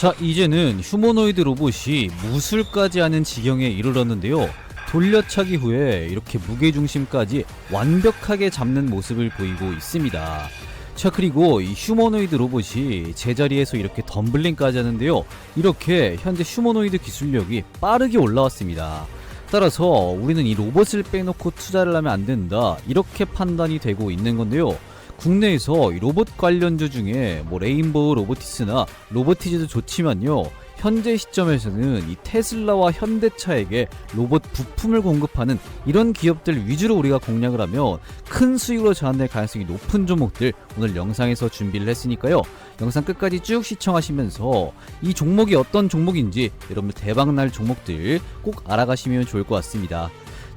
자, 이제는 휴머노이드 로봇이 무술까지 하는 지경에 이르렀는데요. 돌려차기 후에 이렇게 무게중심까지 완벽하게 잡는 모습을 보이고 있습니다. 자, 그리고 이 휴머노이드 로봇이 제자리에서 이렇게 덤블링까지 하는데요. 이렇게 현재 휴머노이드 기술력이 빠르게 올라왔습니다. 따라서 우리는 이 로봇을 빼놓고 투자를 하면 안 된다. 이렇게 판단이 되고 있는 건데요. 국내에서 이 로봇 관련주 중에 뭐 레인보우 로보티스나 로보티즈도 좋지만요. 현재 시점에서는 이 테슬라와 현대차에게 로봇 부품을 공급하는 이런 기업들 위주로 우리가 공략을 하면 큰 수익으로 전환될 가능성이 높은 종목들 오늘 영상에서 준비를 했으니까요. 영상 끝까지 쭉 시청하시면서 이 종목이 어떤 종목인지 여러분들 대박날 종목들 꼭 알아가시면 좋을 것 같습니다.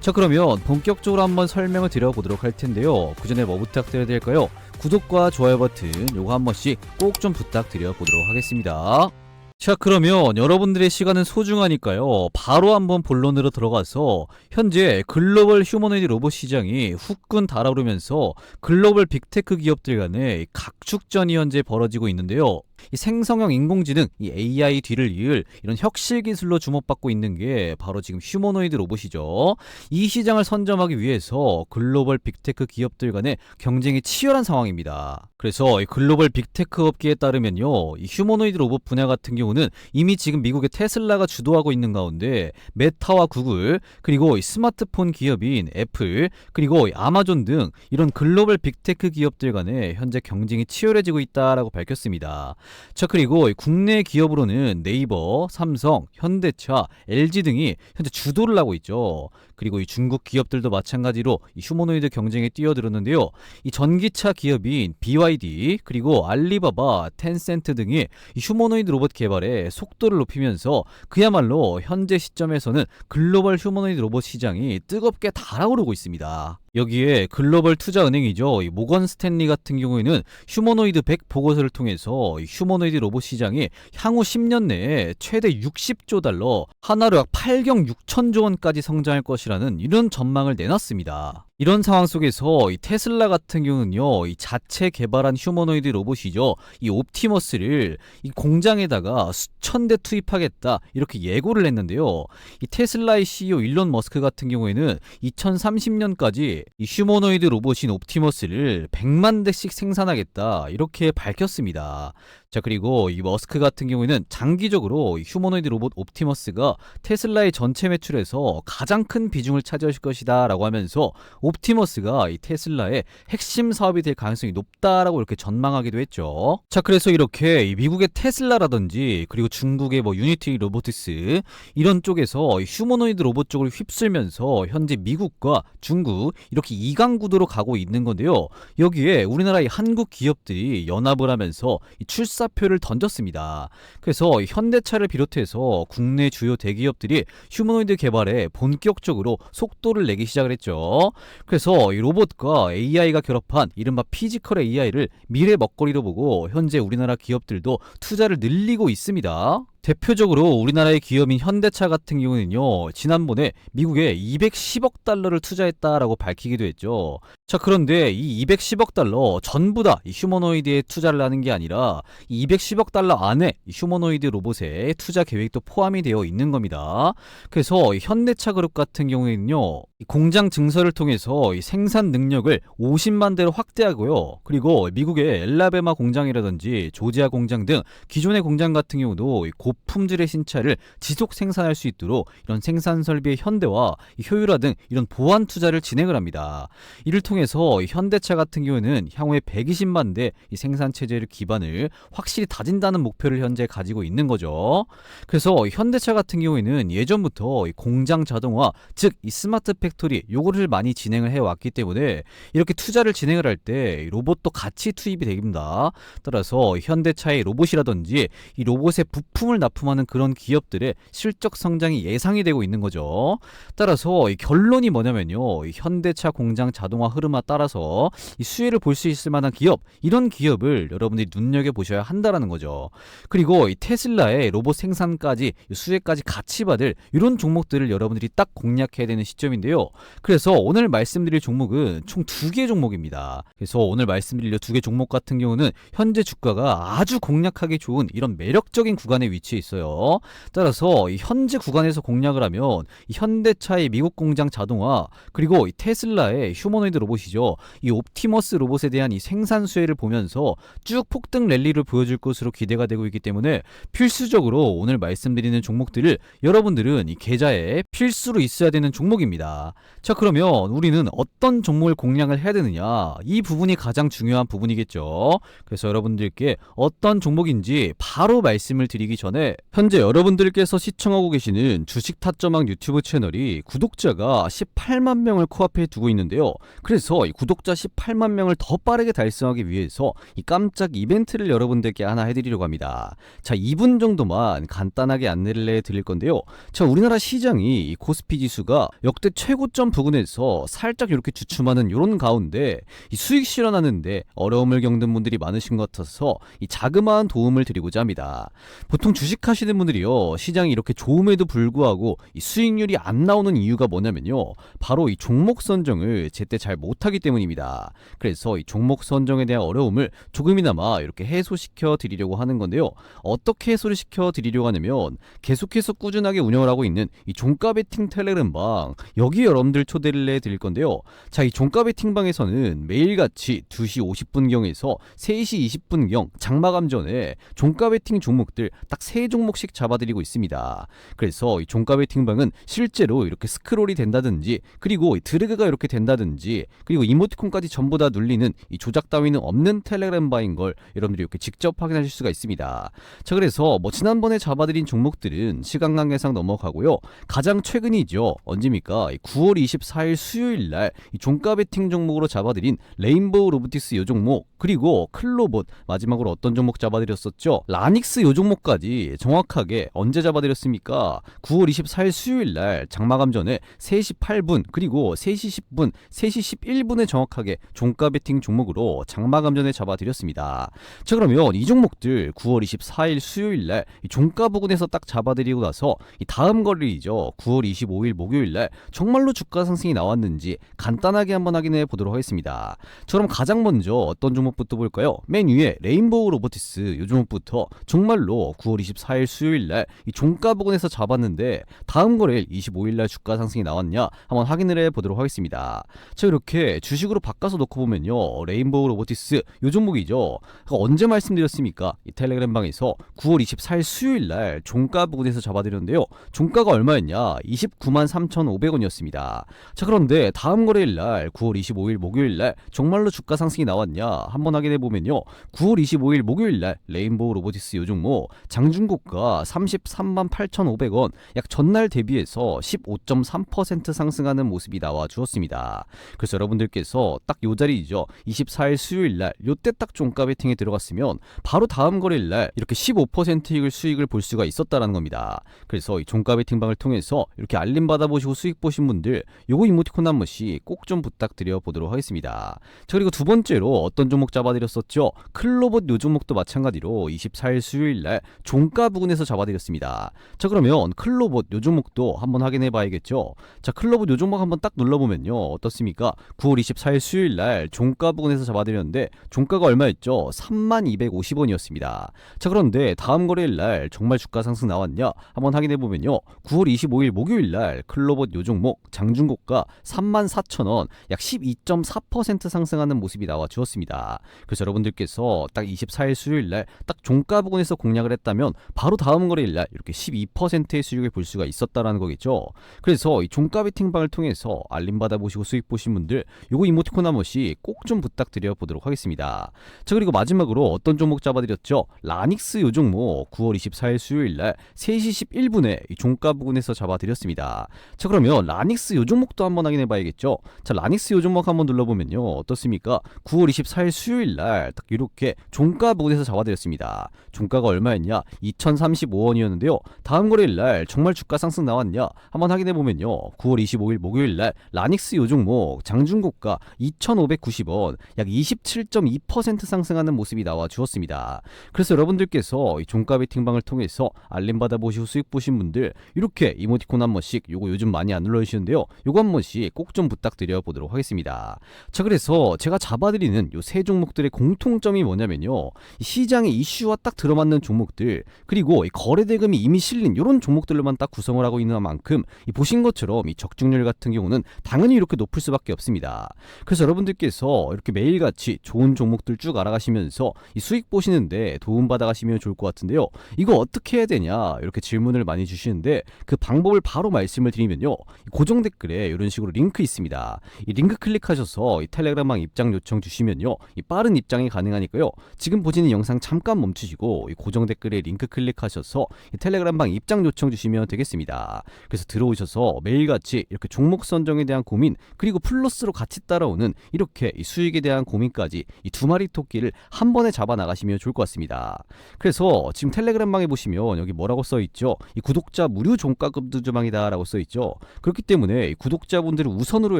자 그러면 본격적으로 한번 설명을 드려보도록 할 텐데요. 그 전에 뭐 부탁드려야 될까요? 구독과 좋아요 버튼 요거 한 번씩 꼭 좀 부탁드려 보도록 하겠습니다. 자 그러면 여러분들의 시간은 소중하니까요 바로 한번 본론으로 들어가서 현재 글로벌 휴머노이드 로봇 시장이 후끈 달아오르면서 글로벌 빅테크 기업들 간의 각축전이 현재 벌어지고 있는데요 이 생성형 인공지능, 이 AI 뒤를 이을 이런 혁실 기술로 주목받고 있는 게 바로 지금 휴머노이드 로봇이죠. 이 시장을 선점하기 위해서 글로벌 빅테크 기업들 간의 경쟁이 치열한 상황입니다. 그래서 이 글로벌 빅테크 업계에 따르면요, 이 휴머노이드 로봇 분야 같은 경우는 이미 지금 미국의 테슬라가 주도하고 있는 가운데 메타와 구글 그리고 이 스마트폰 기업인 애플 그리고 이 아마존 등 이런 글로벌 빅테크 기업들 간의 현재 경쟁이 치열해지고 있다라고 밝혔습니다. 자 그리고 이 국내 기업으로는 네이버, 삼성, 현대차, LG 등이 현재 주도를 하고 있죠. 그리고 이 중국 기업들도 마찬가지로 이 휴머노이드 경쟁에 뛰어들었는데요. 이 전기차 기업인 BYD 그리고 알리바바, 텐센트 등이 이 휴머노이드 로봇 개발에 속도를 높이면서 그야말로 현재 시점에서는 글로벌 휴머노이드 로봇 시장이 뜨겁게 달아오르고 있습니다. 여기에 글로벌 투자은행이죠. 이 모건 스탠리 같은 경우에는 휴머노이드 100 보고서를 통해서 이 휴머노이드 로봇 시장이 향후 10년 내에 최대 60조 달러, 하나로 약 8경 6천조 원까지 성장할 것이 라는 이런 전망을 내놨습니다. 이런 상황 속에서 이 테슬라 같은 경우는요, 이 자체 개발한 휴머노이드 로봇이죠. 이 옵티머스를 이 공장에다가 수천 대 투입하겠다 이렇게 예고를 했는데요. 이 테슬라의 CEO 일론 머스크 같은 경우에는 2030년까지 이 휴머노이드 로봇인 옵티머스를 100만 대씩 생산하겠다 이렇게 밝혔습니다. 자 그리고 이 머스크 같은 경우에는 장기적으로 이 휴머노이드 로봇 옵티머스가 테슬라의 전체 매출에서 가장 큰 비중을 차지할 것이다라고 하면서 옵티머스가 이 테슬라의 핵심 사업이 될 가능성이 높다라고 이렇게 전망하기도 했죠. 자 그래서 이렇게 이 미국의 테슬라라든지 그리고 중국의 뭐 유니티 로보티스 이런 쪽에서 이 휴머노이드 로봇 쪽을 휩쓸면서 현재 미국과 중국 이렇게 이강 구도로 가고 있는 건데요. 여기에 우리나라의 한국 기업들이 연합을 하면서 이 출사표를 던졌습니다. 그래서 현대차를 비롯해서 국내 주요 대기업들이 휴머노이드 개발에 본격적으로 속도를 내기 시작을 했죠. 그래서 이 로봇과 AI가 결합한 이른바 피지컬 AI를 미래 먹거리로 보고 현재 우리나라 기업들도 투자를 늘리고 있습니다. 대표적으로 우리나라의 기업인 현대차 같은 경우는요, 지난번에 미국에 210억 달러를 투자했다라고 밝히기도 했죠. 자, 그런데 이 210억 달러 전부 다이 휴머노이드에 투자를 하는 게 아니라 이 210억 달러 안에 이 휴머노이드 로봇의 투자 계획도 포함이 되어 있는 겁니다. 그래서 이 현대차 그룹 같은 경우에는요, 이 공장 증설을 통해서 이 생산 능력을 50만 대로 확대하고요. 그리고 미국의 엘라베마 공장이라든지 조지아 공장 등 기존의 공장 같은 경우도 이 고품질의 신차를 지속 생산할 수 있도록 이런 생산 설비의 현대화, 이 효율화 등 이런 보완 투자를 진행을 합니다. 이를 통해서 이 현대차 같은 경우에는 향후에 120만 대이 생산 체제를 기반을 확실히 다진다는 목표를 현재 가지고 있는 거죠. 그래서 이 현대차 같은 경우에는 예전부터 이 공장 자동화, 즉 이 스마트 팩 토리 요거를 많이 진행을 해 왔기 때문에 이렇게 투자를 진행을 할 때 로봇도 같이 투입이 됩니다. 따라서 현대차의 로봇이라든지 이 로봇의 부품을 납품하는 그런 기업들의 실적 성장이 예상이 되고 있는 거죠. 따라서 이 결론이 뭐냐면요. 이 현대차 공장 자동화 흐름에 따라서 이 수혜를 볼 수 있을 만한 기업, 이런 기업을 여러분들이 눈여겨 보셔야 한다라는 거죠. 그리고 이 테슬라의 로봇 생산까지 이 수혜까지 같이 받을 이런 종목들을 여러분들이 딱 공략해야 되는 시점인데요. 그래서 오늘 말씀드릴 종목은 총 두 개 종목입니다. 그래서 오늘 말씀드릴 두 개 종목 같은 경우는 현재 주가가 아주 공략하기 좋은 이런 매력적인 구간에 위치해 있어요. 따라서 이 현재 구간에서 공략을 하면 이 현대차의 미국 공장 자동화 그리고 이 테슬라의 휴머노이드 로봇이죠. 이 옵티머스 로봇에 대한 이 생산 수혜를 보면서 쭉 폭등 랠리를 보여줄 것으로 기대가 되고 있기 때문에 필수적으로 오늘 말씀드리는 종목들을 여러분들은 이 계좌에 필수로 있어야 되는 종목입니다. 자 그러면 우리는 어떤 종목을 공략을 해야 되느냐 이 부분이 가장 중요한 부분이겠죠. 그래서 여러분들께 어떤 종목인지 바로 말씀을 드리기 전에 현재 여러분들께서 시청하고 계시는 주식 타점왕 유튜브 채널이 구독자가 18만 명을 코앞에 두고 있는데요. 그래서 이 구독자 18만 명을 더 빠르게 달성하기 위해서 이 깜짝 이벤트를 여러분들께 하나 해드리려고 합니다. 자 2분 정도만 간단하게 안내를 해드릴 건데요. 자 우리나라 시장이 이 코스피 지수가 역대 최 고점 부근에서 살짝 이렇게 주춤하는 이런 가운데 이 수익 실현하는데 어려움을 겪는 분들이 많으신 것 같아서 이 자그마한 도움을 드리고자 합니다. 보통 주식하시는 분들이요 시장이 이렇게 좋음에도 불구하고 이 수익률이 안 나오는 이유가 뭐냐면요 바로 이 종목 선정을 제때 잘 못하기 때문입니다. 그래서 이 종목 선정에 대한 어려움을 조금이나마 이렇게 해소시켜 드리려고 하는 건데요. 어떻게 해소를 시켜 드리려고 하냐면 계속해서 꾸준하게 운영을 하고 있는 이 종가 베팅 텔레그램 방 여기 여러분들 초대를 해 드릴 건데요. 자, 이 종가 베팅방에서는 매일같이 2시 50분경에서 3시 20분경 장마감 전에 종가 베팅 종목들 딱 3종목씩 잡아드리고 있습니다. 그래서 이 종가 베팅방은 실제로 이렇게 스크롤이 된다든지 그리고 이 드래그가 이렇게 된다든지 그리고 이모티콘까지 전부 다 눌리는 이 조작 따위는 없는 텔레그램 바인 걸 여러분들이 이렇게 직접 확인하실 수가 있습니다. 자, 그래서 뭐 지난번에 잡아드린 종목들은 시간 관계상 넘어가고요. 가장 최근이죠. 언제입니까? 9월 24일 수요일 날이 종가 베팅 종목으로 잡아드린 레인보우 로보틱스 요 종목 그리고 클로봇 마지막으로 어떤 종목 잡아드렸었죠? 라닉스 요 종목까지 정확하게 언제 잡아드렸습니까? 9월 24일 수요일 날 장마감 전에 3시 8분 그리고 3시 10분, 3시 11분에 정확하게 종가 베팅 종목으로 장마감 전에 잡아드렸습니다. 자 그러면 이 종목들 9월 24일 수요일 날이 종가 부근에서 딱 잡아드리고 나서 이 다음 거래이죠. 9월 25일 목요일 날 정말로 주가 상승이 나왔는지 간단하게 한번 확인해 보도록 하겠습니다. 자, 그럼 가장 먼저 어떤 종목 부터 볼까요? 맨 위에 레인보우 로보티스 이 종목부터 정말로 9월 24일 수요일 날 이 종가 부근에서 잡았는데 다음 거래일 25일 날 주가 상승이 나왔냐 한번 확인을 해 보도록 하겠습니다. 자, 이렇게 주식으로 바꿔서 놓고 보면요. 레인보우 로보티스 이 종목이죠. 언제 말씀드렸습니까? 이 텔레그램 방에서 9월 24일 수요일 날 종가 부근에서 잡아드렸는데요. 종가가 얼마였냐? 29만 3,500원이었습니다. 자, 그런데 다음 거래일 날 9월 25일 목요일 날 정말로 주가 상승이 나왔냐? 한번 확인해 보면요. 9월 25일 목요일 날 레인보우 로보티스 요 종목 장중고가 33만 8,500원 약 전날 대비해서 15.3% 상승하는 모습이 나와 주었습니다. 그래서 여러분들께서 딱 요 자리이죠. 24일 수요일 날 요때 딱 종가 베팅에 들어갔으면 바로 다음 거래일 날 이렇게 15%익을 수익을 볼 수가 있었다라는 겁니다. 그래서 이 종가 베팅방을 통해서 이렇게 알림 받아보시고 수익 보신 분들 요거 이모티콘 한 번씩 꼭 좀 부탁드려 보도록 하겠습니다. 자 그리고 두 번째로 어떤 종목 잡아드렸었죠? 클로봇 요 종목도 마찬가지로 24일 수요일 날 종가 부근에서 잡아드렸습니다. 자 그러면 클로봇 요 종목도 한번 확인해 봐야겠죠? 자 클로봇 요 종목 한번 딱 눌러보면요 어떻습니까? 9월 24일 수요일 날 종가 부근에서 잡아드렸는데 종가가 얼마였죠? 3250원이었습니다. 자 그런데 다음 거래일 날 정말 주가 상승 나왔냐? 한번 확인해 보면요. 9월 25일 목요일 날 클로봇 요 종목 장중고가 34,000원 약 12.4% 상승하는 모습이 나와 주었습니다. 그래서 여러분들께서 딱 24일 수요일 날 딱 종가 부근에서 공략을 했다면 바로 다음 거래일 날 이렇게 12%의 수익을 볼 수가 있었다라는 거겠죠. 그래서 이 종가 베팅방을 통해서 알림 받아 보시고 수익 보신 분들 요거 이모티콘 한 번씩 꼭 좀 부탁드려 보도록 하겠습니다. 자 그리고 마지막으로 어떤 종목 잡아드렸죠? 라닉스 요 종목 9월 24일 수요일 날 3시 11분에 이 종가 부근에서 잡아드렸습니다. 자 그러면 라닉스 요 종목도 한번 확인해 봐야겠죠? 자 라닉스 요 종목 한번 눌러보면요 어떻습니까? 9월 24일 수요일 날 딱 이렇게 종가 부분에서 잡아드렸습니다. 종가가 얼마였냐? 2,035원이었는데요. 다음 거래일 날 정말 주가 상승 나왔냐? 한번 확인해 보면요. 9월 25일 목요일 날 라닉스 요 종목 장중고가 2,590원, 약 27.2% 상승하는 모습이 나와 주었습니다. 그래서 여러분들께서 이 종가 베팅방을 통해서 알림 받아 보시고 수익 보신 분들 이렇게 이모티콘 한 번씩 요거 요즘 많이 안 눌러주시는데요. 요거 한 번씩 꼭 좀 부탁드려 보도록 하겠습니다. 자 그래서 제가 잡아드리는 요 세 종 목들의 공통점이 뭐냐면요. 이 시장의 이슈와 딱 들어맞는 종목들 그리고 이 거래 대금이 이미 실린 이런 종목들로만 딱 구성을 하고 있는 만큼 이 보신 것처럼 이 적중률 같은 경우는 당연히 이렇게 높을 수밖에 없습니다. 그래서 여러분들께서 이렇게 매일같이 좋은 종목들 쭉 알아가시면서 이 수익 보시는데 도움 받아 가시면 좋을 것 같은데요. 이거 어떻게 해야 되냐 이렇게 질문을 많이 주시는데 그 방법을 바로 말씀을 드리면요. 이 고정 댓글에 이런 식으로 링크 있습니다. 이 링크 클릭하셔서 이 텔레그램방 입장 요청 주시면요. 이 빠른 입장이 가능하니까요. 지금 보시는 영상 잠깐 멈추시고 이 고정 댓글에 링크 클릭하셔서 이 텔레그램방 입장 요청 주시면 되겠습니다. 그래서 들어오셔서 매일같이 이렇게 종목 선정에 대한 고민 그리고 플러스로 같이 따라오는 이렇게 이 수익에 대한 고민까지 이 두 마리 토끼를 한 번에 잡아 나가시면 좋을 것 같습니다. 그래서 지금 텔레그램방에 보시면 여기 뭐라고 써 있죠? 이 구독자 무료 종가급 두주방이다라고 써 있죠. 그렇기 때문에 이 구독자분들을 우선으로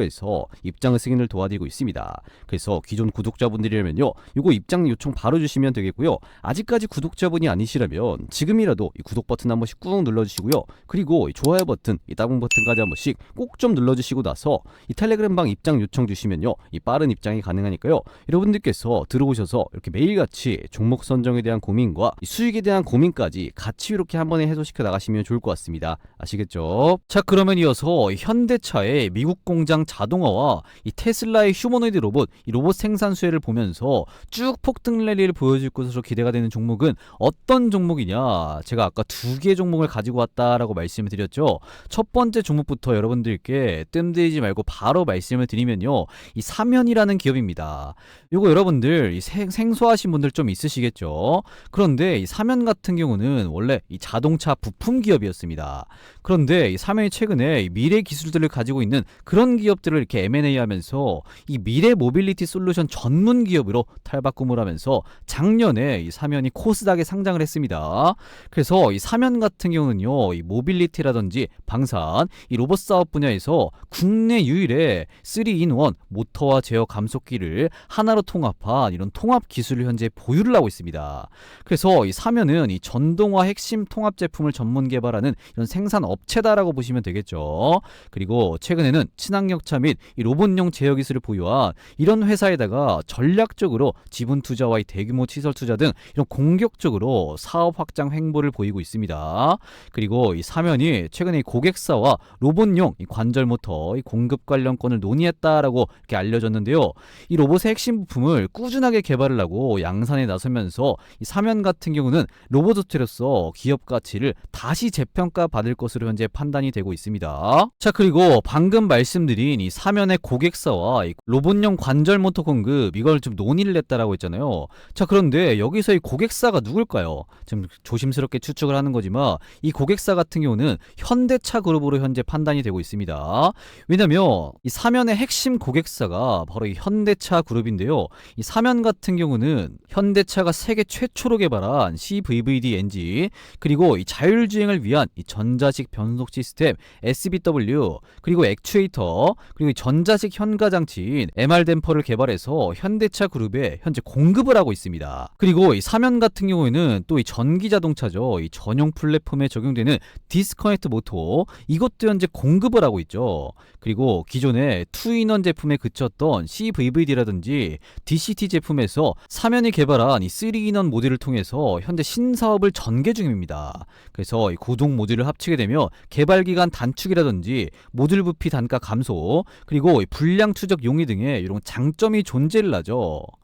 해서 입장 승인을 도와드리고 있습니다. 그래서 기존 구독자분들이 라면요, 이거 입장 요청 바로 주시면 되겠고요. 아직까지 구독자분이 아니시라면 지금이라도 이 구독 버튼 한 번씩 꾹 눌러주시고요. 그리고 이 좋아요 버튼, 이 따봉 버튼까지 한 번씩 꼭 좀 눌러주시고 나서 이 텔레그램방 입장 요청 주시면요, 이 빠른 입장이 가능하니까요. 여러분들께서 들어오셔서 이렇게 매일같이 종목 선정에 대한 고민과 이 수익에 대한 고민까지 같이 이렇게 한 번에 해소시켜 나가시면 좋을 것 같습니다. 아시겠죠? 자, 그러면 이어서 이 현대차의 미국 공장 자동화와 이 테슬라의 휴머노이드 로봇, 이 로봇 생산 수혜를 보면 서 쭉 폭등 랠리를 보여줄 것으로 기대가 되는 종목은 어떤 종목이냐? 제가 아까 두 개의 종목을 가지고 왔다라고 말씀을 드렸죠. 첫 번째 종목부터 여러분들께 뜸들이지 말고 바로 말씀을 드리면요. 이 사면이라는 기업입니다. 요거 여러분들 이 생, 생소하신 분들 좀 있으시겠죠. 그런데 이 사면 같은 경우는 원래 이 자동차 부품 기업이었습니다. 그런데 이 사면이 최근에 이 미래 기술들을 가지고 있는 그런 기업들을 이렇게 M&A 하면서 이 미래 모빌리티 솔루션 전문 기업 으로 탈바꿈을 하면서 작년에 이 사면이 코스닥에 상장을 했습니다. 그래서 이 사면 같은 경우는요, 이 모빌리티라든지 방산, 이 로봇 사업 분야에서 국내 유일의 3in1 모터와 제어 감속기를 하나로 통합한 이런 통합 기술을 현재 보유를 하고 있습니다. 그래서 이 사면은 이 전동화 핵심 통합 제품을 전문 개발하는 이런 생산 업체다라고 보시면 되겠죠. 그리고 최근에는 친환경차 및이 로봇용 제어 기술을 보유한 이런 회사에다가 전략 적으로 지분 투자와 이 대규모 시설 투자 등 이런 공격적으로 사업 확장 횡보를 보이고 있습니다. 그리고 이 사면이 최근에 이 고객사와 로봇용 이 관절 모터 이 공급 관련권을 논의했다라고 이렇게 알려졌는데요. 이 로봇의 핵심 부품을 꾸준하게 개발을 하고 양산에 나서면서 이 사면 같은 경우는 로봇 업체로서 기업 가치를 다시 재평가 받을 것으로 현재 판단이 되고 있습니다. 자 그리고 방금 말씀드린 이 사면의 고객사와 이 로봇용 관절 모터 공급 이걸 좀 논의를 했다라고 했잖아요. 자 그런데 여기서 이 고객사가 누굴까요? 지금 조심스럽게 추측을 하는 거지만 이 고객사 같은 경우는 현대차 그룹으로 현재 판단이 되고 있습니다. 왜냐면 이 사면의 핵심 고객사가 바로 이 현대차 그룹인데요. 이 사면 같은 경우는 현대차가 세계 최초로 개발한 CVVD 엔진 그리고 이 자율주행을 위한 이 전자식 변속 시스템 SBW 그리고 액추에이터 그리고 이 전자식 현가 장치인 MR 댐퍼를 개발해서 현대 차 그룹에 현재 공급을 하고 있습니다. 그리고 이 사면 같은 경우에는 또 이 전기 자동차죠. 이 전용 플랫폼에 적용되는 디스커넥트 모터 이것도 현재 공급을 하고 있죠. 그리고 기존에 투인원 제품에 그쳤던 CVVD라든지 DCT 제품에서 사면이 개발한 이 3인원 모듈을 통해서 현재 신사업을 전개 중입니다. 그래서 이 고동 모듈을 합치게 되면 개발 기간 단축이라든지 모듈 부피 단가 감소 그리고 이 불량 추적 용이 등의 이런 장점이 존재를 하죠. と、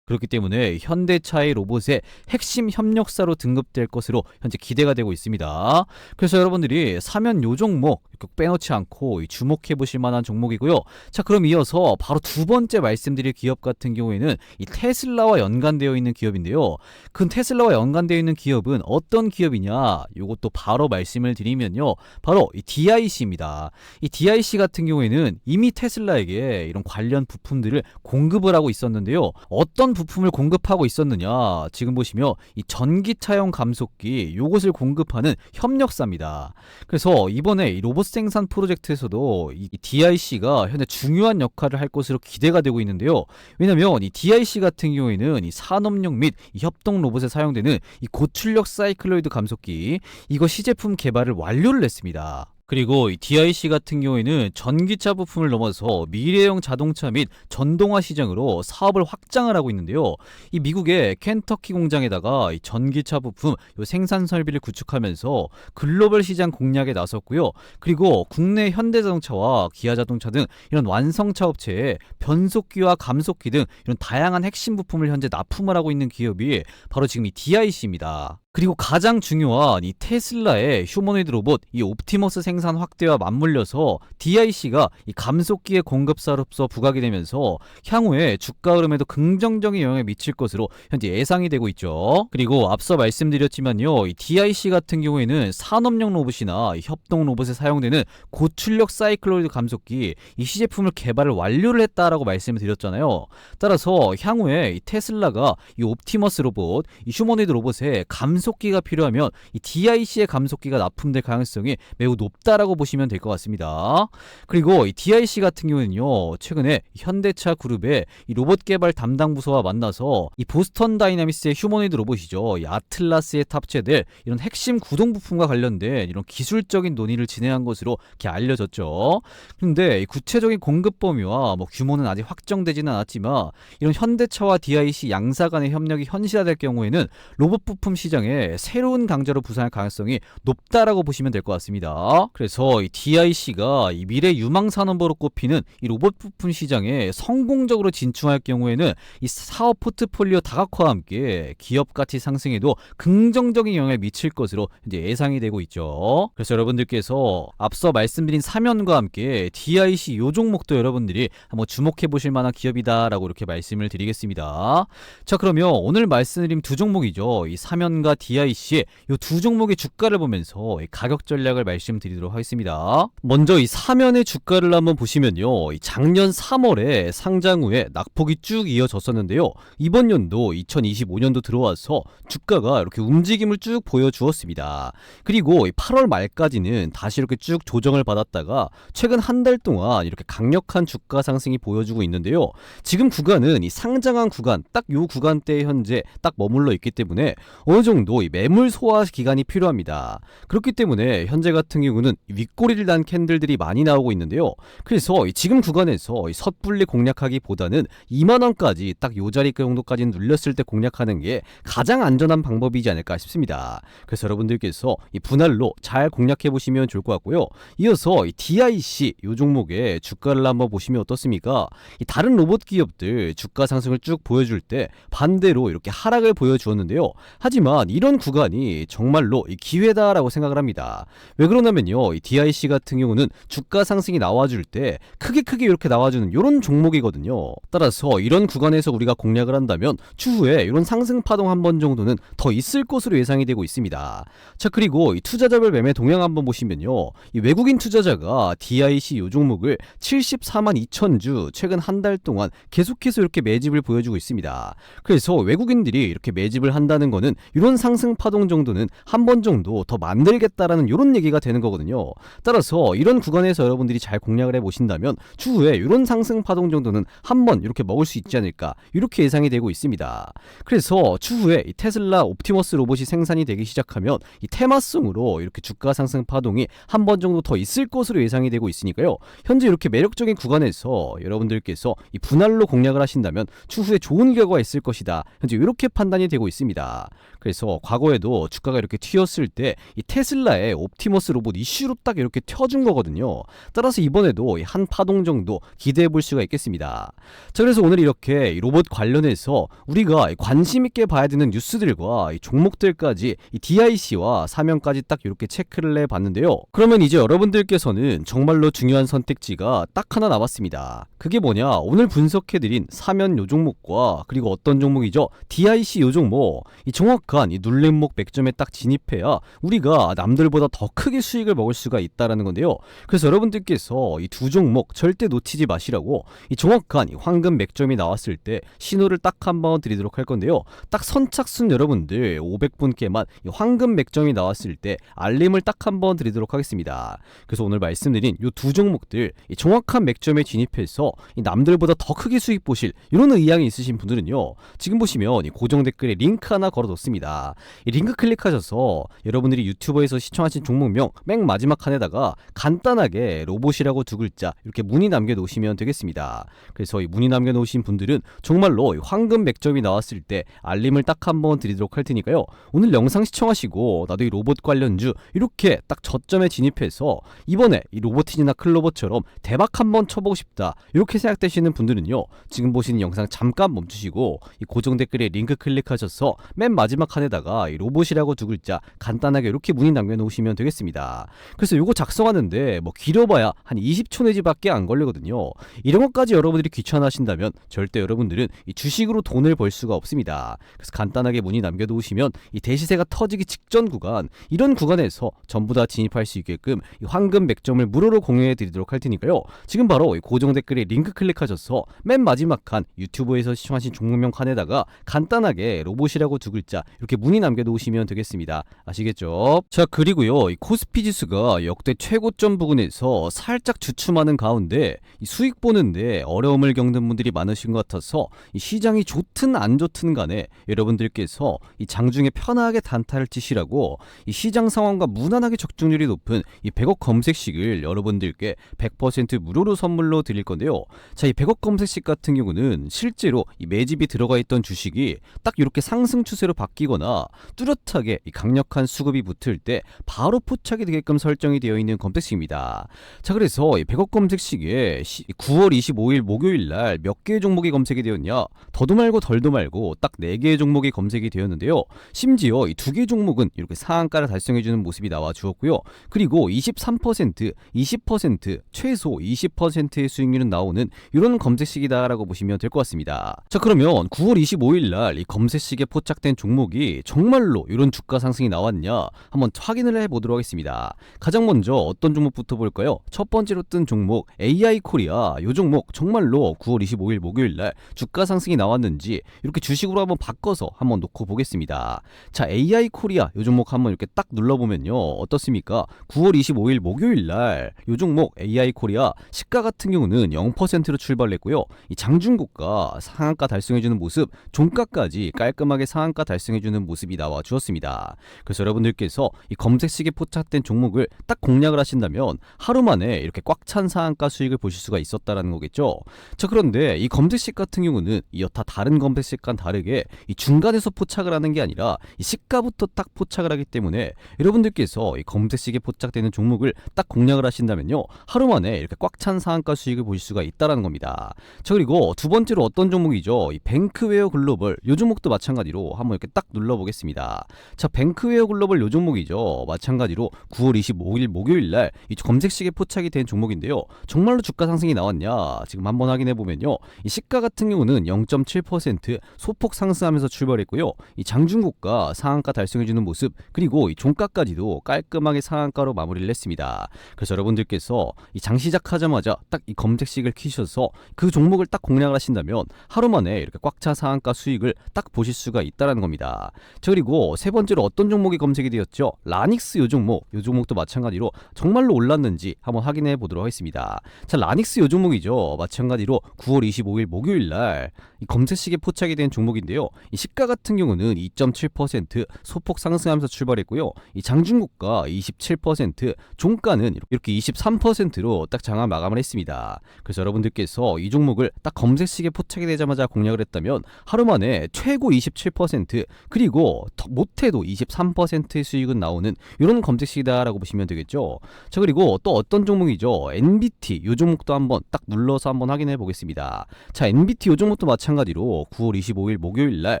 그렇기 때문에 현대차의 로봇의 핵심 협력사로 등급될 것으로 현재 기대가 되고 있습니다. 그래서 여러분들이 사면 요 종목 빼놓지 않고 주목해 보실 만한 종목이고요. 자, 그럼 이어서 바로 두 번째 말씀드릴 기업 같은 경우에는 이 테슬라와 연관되어 있는 기업인데요. 그 테슬라와 연관되어 있는 기업은 어떤 기업이냐? 이것도 바로 말씀을 드리면요. 바로 이 DIC입니다. 이 DIC 같은 경우에는 이미 테슬라에게 이런 관련 부품들을 공급을 하고 있었는데요. 어떤 부품을 공급하고 있었느냐? 지금 보시면 이 전기차용 감속기 요것을 공급하는 협력사입니다. 그래서 이번에 이 로봇 생산 프로젝트에서도 이 DIC가 현재 중요한 역할을 할 것으로 기대가 되고 있는데요. 왜냐면 이 DIC 같은 경우에는 이 산업용 및 이 협동 로봇에 사용되는 이 고출력 사이클로이드 감속기 이거 시제품 개발을 완료를 했습니다. 그리고 이 DIC 같은 경우에는 전기차 부품을 넘어서 미래형 자동차 및 전동화 시장으로 사업을 확장을 하고 있는데요. 이 미국의 켄터키 공장에다가 이 전기차 부품 요 생산 설비를 구축하면서 글로벌 시장 공략에 나섰고요. 그리고 국내 현대자동차와 기아자동차 등 이런 완성차 업체에 변속기와 감속기 등 이런 다양한 핵심 부품을 현재 납품을 하고 있는 기업이 바로 지금 이 DIC입니다. 그리고 가장 중요한 이 테슬라의 휴머노이드 로봇 이 옵티머스 생산 확대와 맞물려서 DIC가 이 감속기의 공급사로서 부각이 되면서 향후에 주가 흐름에도 긍정적인 영향을 미칠 것으로 현재 예상이 되고 있죠. 그리고 앞서 말씀드렸지만요. 이 DIC 같은 경우에는 산업용 로봇이나 이 협동 로봇에 사용되는 고출력 사이클로이드 감속기 이 시제품을 개발을 완료를 했다라고 말씀을 드렸잖아요. 따라서 향후에 이 테슬라가 이 옵티머스 로봇, 이 휴머노이드 로봇에 감 속기가 필요하면 이 DIC의 감속기가 납품될 가능성이 매우 높다라고 보시면 될 것 같습니다. 그리고 이 DIC 같은 경우는요, 최근에 현대차 그룹의 이 로봇 개발 담당 부서와 만나서 이 보스턴 다이나미스의 휴머노이드 로봇이죠, 이 아틀라스에 탑재될 이런 핵심 구동 부품과 관련된 이런 기술적인 논의를 진행한 것으로 이렇게 알려졌죠. 그런데 이 구체적인 공급 범위와 뭐 규모는 아직 확정되지는 않았지만 이런 현대차와 DIC 양사 간의 협력이 현실화될 경우에는 로봇 부품 시장에 새로운 강자로 부상할 가능성이 높다라고 보시면 될 것 같습니다. 그래서 이 DIC가 이 미래 유망 산업으로 꼽히는 이 로봇 부품 시장에 성공적으로 진출할 경우에는 이 사업 포트폴리오 다각화와 함께 기업 가치 상승에도 긍정적인 영향을 미칠 것으로 이제 예상이 되고 있죠. 그래서 여러분들께서 앞서 말씀드린 사면과 함께 DIC 요 종목도 여러분들이 한번 주목해 보실 만한 기업이다라고 이렇게 말씀을 드리겠습니다. 자 그러면 오늘 말씀드린 두 종목이죠. 이 사면과 DIC 이두 종목의 주가를 보면서 이 가격 전략을 말씀드리도록 하겠습니다. 먼저 이 사면의 주가를 한번 보시면요. 이 작년 3월에 상장 후에 낙폭이 쭉 이어졌었는데요. 이번 연도 2025년도 들어와서 주가가 이렇게 움직임을 쭉 보여주었습니다. 그리고 이 8월 말까지는 다시 이렇게 쭉 조정을 받았다가 최근 한 달 동안 이렇게 강력한 주가 상승이 보여주고 있는데요. 지금 구간은 이 상장한 구간 딱 요 구간대에 현재 딱 머물러 있기 때문에 어느 정도 이 매물 소화 기간이 필요합니다. 그렇기 때문에 현재 같은 경우는 이 윗꼬리를 단 캔들들이 많이 나오고 있는데요. 그래서 이 지금 구간에서 이 섣불리 공략하기보다는 2만 원까지 딱 요 자리 정도까지 눌렸을 때 공략하는 게 가장 안전한 방법이지 않을까 싶습니다. 그래서 여러분들께서 이 분할로 잘 공략해 보시면 좋을 것 같고요. 이어서 이 DIC 요 종목의 주가를 한번 보시면 어떻습니까? 이 다른 로봇 기업들 주가 상승을 쭉 보여줄 때 반대로 이렇게 하락을 보여주었는데요. 하지만 이런 구간이 정말로 이 기회다라고 생각을 합니다. 왜 그러냐면요. 이 DIC 같은 경우는 주가 상승이 나와줄 때 크게 크게 이렇게 나와주는 이런 종목이거든요. 따라서 이런 구간에서 우리가 공략을 한다면 추후에 이런 상승 파동 한 번 정도는 더 있을 것으로 예상이 되고 있습니다. 자 그리고 이 투자자별 매매 동향 한번 보시면요. 이 외국인 투자자가 DIC 요 종목을 74만 2천 주 최근 한 달 동안 계속해서 이렇게 매집을 보여주고 있습니다. 그래서 외국인들이 이렇게 매집을 한다는 거는 이런 상승 파동 정도는 한 번 정도 더 만들겠다라는 이런 얘기가 되는 거거든요. 따라서 이런 구간에서 여러분들이 잘 공략을 해 보신다면 추후에 이런 상승 파동 정도는 한 번 이렇게 먹을 수 있지 않을까 이렇게 예상이 되고 있습니다. 그래서 추후에 이 테슬라 옵티머스 로봇이 생산이 되기 시작하면 이 테마성으로 이렇게 주가 상승 파동이 한 번 정도 더 있을 것으로 예상이 되고 있으니까요. 현재 이렇게 매력적인 구간에서 여러분들께서 이 분할로 공략을 하신다면 추후에 좋은 결과가 있을 것이다. 현재 이렇게 판단이 되고 있습니다. 그래서 과거에도 주가가 이렇게 튀었을 때 이 테슬라의 옵티머스 로봇 이슈로 딱 이렇게 튀어준 거거든요. 따라서 이번에도 이한 파동 정도 기대해 볼 수가 있겠습니다. 자, 그래서 오늘 이렇게 이 로봇 관련해서 우리가 이 관심 있게 봐야 되는 뉴스들과 이 종목들까지 이 DIC와 사면까지 딱 이렇게 체크를 해 봤는데요. 그러면 이제 여러분들께서는 정말로 중요한 선택지가 딱 하나 남았습니다. 그게 뭐냐? 오늘 분석해 드린 사면 요 종목과 그리고 어떤 종목이죠? DIC 요 종목. 이 정확한 이 눌림목 맥점에 딱 진입해야 우리가 남들보다 더 크게 수익을 먹을 수가 있다라는 건데요. 그래서 여러분들께서 이 두 종목 절대 놓치지 마시라고 이 정확한 이 황금 맥점이 나왔을 때 신호를 딱 한번 드리도록 할 건데요. 딱 선착순 여러분들 500분께만 이 황금 맥점이 나왔을 때 알림을 딱 한번 드리도록 하겠습니다. 그래서 오늘 말씀드린 이 두 종목들 이 정확한 맥점에 진입해서 이 남들보다 더 크게 수익 보실 이런 의향이 있으신 분들은요. 지금 보시면 이 고정 댓글에 링크 하나 걸어뒀습니다. 이 링크 클릭하셔서 여러분들이 유튜버에서 시청하신 종목명 맨 마지막 칸에다가 간단하게 로봇이라고 두 글자 이렇게 문의 남겨놓으시면 되겠습니다. 그래서 이 문의 남겨놓으신 분들은 정말로 이 황금 맥점이 나왔을 때 알림을 딱 한번 드리도록 할 테니까요. 오늘 영상 시청하시고 나도 이 로봇 관련주 이렇게 딱 저점에 진입해서 이번에 이 로보티지나 클로버처럼 대박 한번 쳐보고 싶다 이렇게 생각되시는 분들은요. 지금 보시는 영상 잠깐 멈추시고 이 고정 댓글에 링크 클릭하셔서 맨 마지막 칸에다가 이 로봇이라고 두 글자 간단하게 이렇게 문의 남겨 놓으시면 되겠습니다. 그래서 요거 작성하는데 뭐 길어봐야 한 20초 내지밖에 안 걸리거든요. 이런 것까지 여러분들이 귀찮아하신다면 절대 여러분들은 이 주식으로 돈을 벌 수가 없습니다. 그래서 간단하게 문의 남겨 놓으시면 이 대시세가 터지기 직전 구간 이런 구간에서 전부 다 진입할 수 있게끔 이 황금 맥점을 무료로 공유해 드리도록 할 테니까요. 지금 바로 이 고정 댓글에 링크 클릭하셔서 맨 마지막 칸 유튜브에서 시청하신 종목명 칸에다가 간단하게 로봇이라고 두 글자 이렇게 문의 남겨놓으시면 되겠습니다. 아시겠죠? 자 그리고요 이 코스피 지수가 역대 최고점 부근에서 살짝 주춤하는 가운데 이 수익 보는데 어려움을 겪는 분들이 많으신 것 같아서 이 시장이 좋든 안 좋든 간에 여러분들께서 이 장중에 편하게 단타를 치시라고 이 시장 상황과 무난하게 적중률이 높은 이 100억 검색식을 여러분들께 100% 무료로 선물로 드릴 건데요. 자, 이 100억 검색식 같은 경우는 실제로 이 매집이 들어가 있던 주식이 딱 이렇게 상승 추세로 바뀌거나 뚜렷하게 이 강력한 수급이 붙을 때 바로 포착이 되게끔 설정이 되어 있는 검색식입니다. 자, 그래서 이 100억 검색식에 9월 25일 목요일 날 몇 개의 종목이 검색이 되었냐? 더도 말고 덜도 말고 딱 4개의 종목이 검색이 되었는데요. 심지어 이 두개 종목은 이렇게 상한가를 달성해주는 모습이 나와 주었고요. 그리고 23%, 20%, 최소 20%의 수익률은 나오는 이런 검색식이다라고 보시면 될 것 같습니다. 자 그러면 9월 25일 날 이 검색식에 포착된 종목이 정말로 이런 주가 상승이 나왔냐 한번 확인을 해보도록 하겠습니다. 가장 먼저 어떤 종목부터 볼까요? 첫 번째로 뜬 종목 AI 코리아 이 종목 정말로 9월 25일 목요일 날 주가 상승이 나왔는지 이렇게 주식으로 한번 바꿔서 한번 놓고 보겠습니다. 자 AI 코리아 이 종목 한번 이렇게 딱 눌러보면요 어떻습니까? 9월 25일 목요일 날 이 종목 AI 코리아 시가 같은 경우는 0%로 출발했고요. 이 장중고가 상한가 달성해주는 모습, 종가까지 깔끔하게 상한가 달성해주는 모습 이 나와 주었습니다. 그래서 여러분들께서 이 검색식에 포착된 종목을 딱 공략을 하신다면 하루 만에 이렇게 꽉 찬 상한가 수익을 보실 수가 있었다라는 거겠죠. 자 그런데 이 검색식 같은 경우는 이 여타 다른 검색식과는 다르게 이 중간에서 포착을 하는 게 아니라 이 시가부터 딱 포착을 하기 때문에 여러분들께서 이 검색식에 포착되는 종목을 딱 공략을 하신다면요 하루 만에 이렇게 꽉 찬 상한가 수익을 보실 수가 있다라는 겁니다. 자 그리고 두 번째로 어떤 종목이죠? 이 뱅크웨어 글로벌 요 종목도 마찬가지로 한번 이렇게 딱 눌러보 겠습니다. 자 뱅크웨어 글로벌 요 종목이죠. 마찬가지로 9월 25일 목요일 날 이 검색식에 포착이 된 종목인데요. 정말로 주가 상승이 나왔냐? 지금 한번 확인해 보면요. 이 시가 같은 경우는 0.7% 소폭 상승하면서 출발했고요. 이 장중고가 상한가 달성해 주는 모습 그리고 이 종가까지도 깔끔하게 상한가로 마무리를 했습니다. 그래서 여러분들께서 이 장 시작하자마자 딱 이 검색식을 키셔서 그 종목을 딱 공략을 하신다면 하루 만에 이렇게 꽉 차 상한가 수익을 딱 보실 수가 있다라는 겁니다. 자 그리고 세 번째로 어떤 종목이 검색이 되었죠? 라닉스 요 종목, 요 종목도 마찬가지로 정말로 올랐는지 한번 확인해 보도록 하겠습니다. 자 라닉스 요 종목이죠. 마찬가지로 9월 25일 목요일 날이 검색식에 포착이 된 종목인데요. 이 시가 같은 경우는 2.7% 소폭 상승하면서 출발했고요. 이 장중고가 27%, 종가는 이렇게 23%로 딱 장하 마감을 했습니다. 그래서 여러분들께서 이 종목을 딱 검색식에 포착이 되자마자 공략을 했다면 하루 만에 최고 27% 그리고 더 못해도 23%의 수익은 나오는 이런 검색식이다라고 보시면 되겠죠. 자 그리고 또 어떤 종목이죠? NBT 이 종목도 한번 딱 눌러서 한번 확인해 보겠습니다. 자 NBT 이 종목도 마찬가지로 9월 25일 목요일 날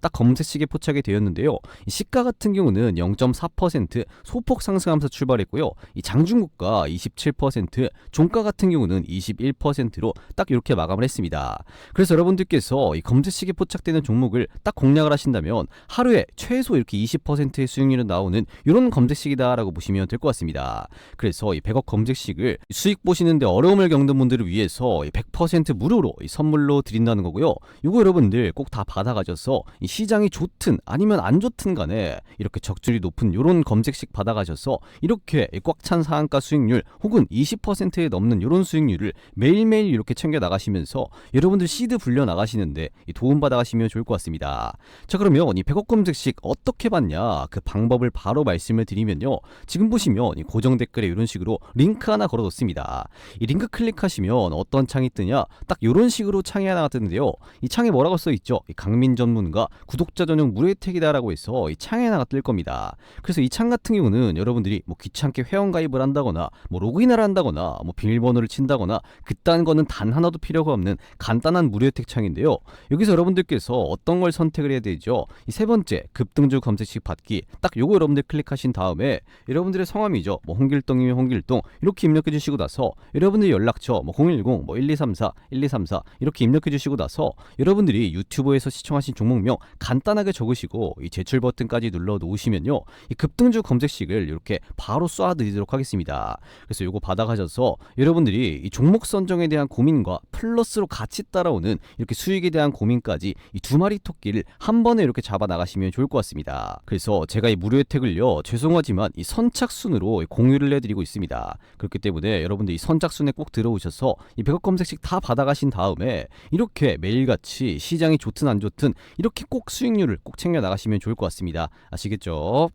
딱 검색식에 포착이 되었는데요. 이 시가 같은 경우는 0.4% 소폭 상승하면서 출발했고요. 이 장중고가 27%, 종가 같은 경우는 21%로 딱 이렇게 마감을 했습니다. 그래서 여러분들께서 이 검색식에 포착되는 종목을 딱 공략을 하신다면 하루 하루에 최소 이렇게 20%의 수익률이 나오는 이런 검색식이다라고 보시면 될 것 같습니다. 그래서 이 100억 검색식을 수익 보시는데 어려움을 겪는 분들을 위해서 이100% 무료로 이 선물로 드린다는 거고요. 이거 여러분들 꼭 다 받아가셔서 이 시장이 좋든 아니면 안 좋든 간에 이렇게 적절히 높은 이런 검색식 받아가셔서 이렇게 꽉 찬 상한가 수익률 혹은 20%에 넘는 이런 수익률을 매일매일 이렇게 챙겨 나가시면서 여러분들 시드 불려 나가시는데 이 도움 받아 가시면 좋을 것 같습니다. 자 그러면 이 100억 검색식 어떻게 받냐 그 방법을 바로 말씀을 드리면요. 지금 보시면 이 고정 댓글에 이런 식으로 링크 하나 걸어뒀습니다. 이 링크 클릭하시면 어떤 창이 뜨냐 딱 이런 식으로 창이 하나가 뜨는데요. 이 창에 뭐라고 써 있죠? 이 강민 전문가 구독자 전용 무료 혜택이다라고 해서 이 창에 하나가 뜰 겁니다. 그래서 이 창 같은 경우는 여러분들이 뭐 귀찮게 회원 가입을 한다거나 뭐 로그인을 한다거나 뭐 비밀번호를 친다거나 그딴 거는 단 하나도 필요가 없는 간단한 무료 혜택 창인데요. 여기서 여러분들께서 어떤 걸 선택을 해야 되죠? 이 세 번째 급등주 검색식 받기 딱 요거 여러분들 클릭하신 다음에 여러분들의 성함이죠. 뭐 홍길동이면 홍길동 이렇게 입력해 주시고 나서 여러분들 연락처 뭐 010, 뭐 1234, 1234 이렇게 입력해 주시고 나서 여러분들이 유튜브에서 시청하신 종목명 간단하게 적으시고 이 제출 버튼까지 눌러 놓으시면요. 이 급등주 검색식을 이렇게 바로 쏴 드리도록 하겠습니다. 그래서 요거 받아가셔서 여러분들이 이 종목 선정에 대한 고민과 플러스로 같이 따라오는 이렇게 수익에 대한 고민까지 이 두 마리 토끼를 한 번에 이렇게 잡아 나가시면 좋을 것 같습니다. 그래서 제가 이 무료 혜택을요 죄송하지만 이 선착순으로 공유를 해드리고 있습니다. 그렇기 때문에 여러분들 이 선착순에 꼭 들어오셔서 이 100억 검색식 다 받아가신 다음에 이렇게 매일같이 시장이 좋든 안 좋든 이렇게 꼭 수익률을 꼭 챙겨 나가시면 좋을 것 같습니다. 아시겠죠?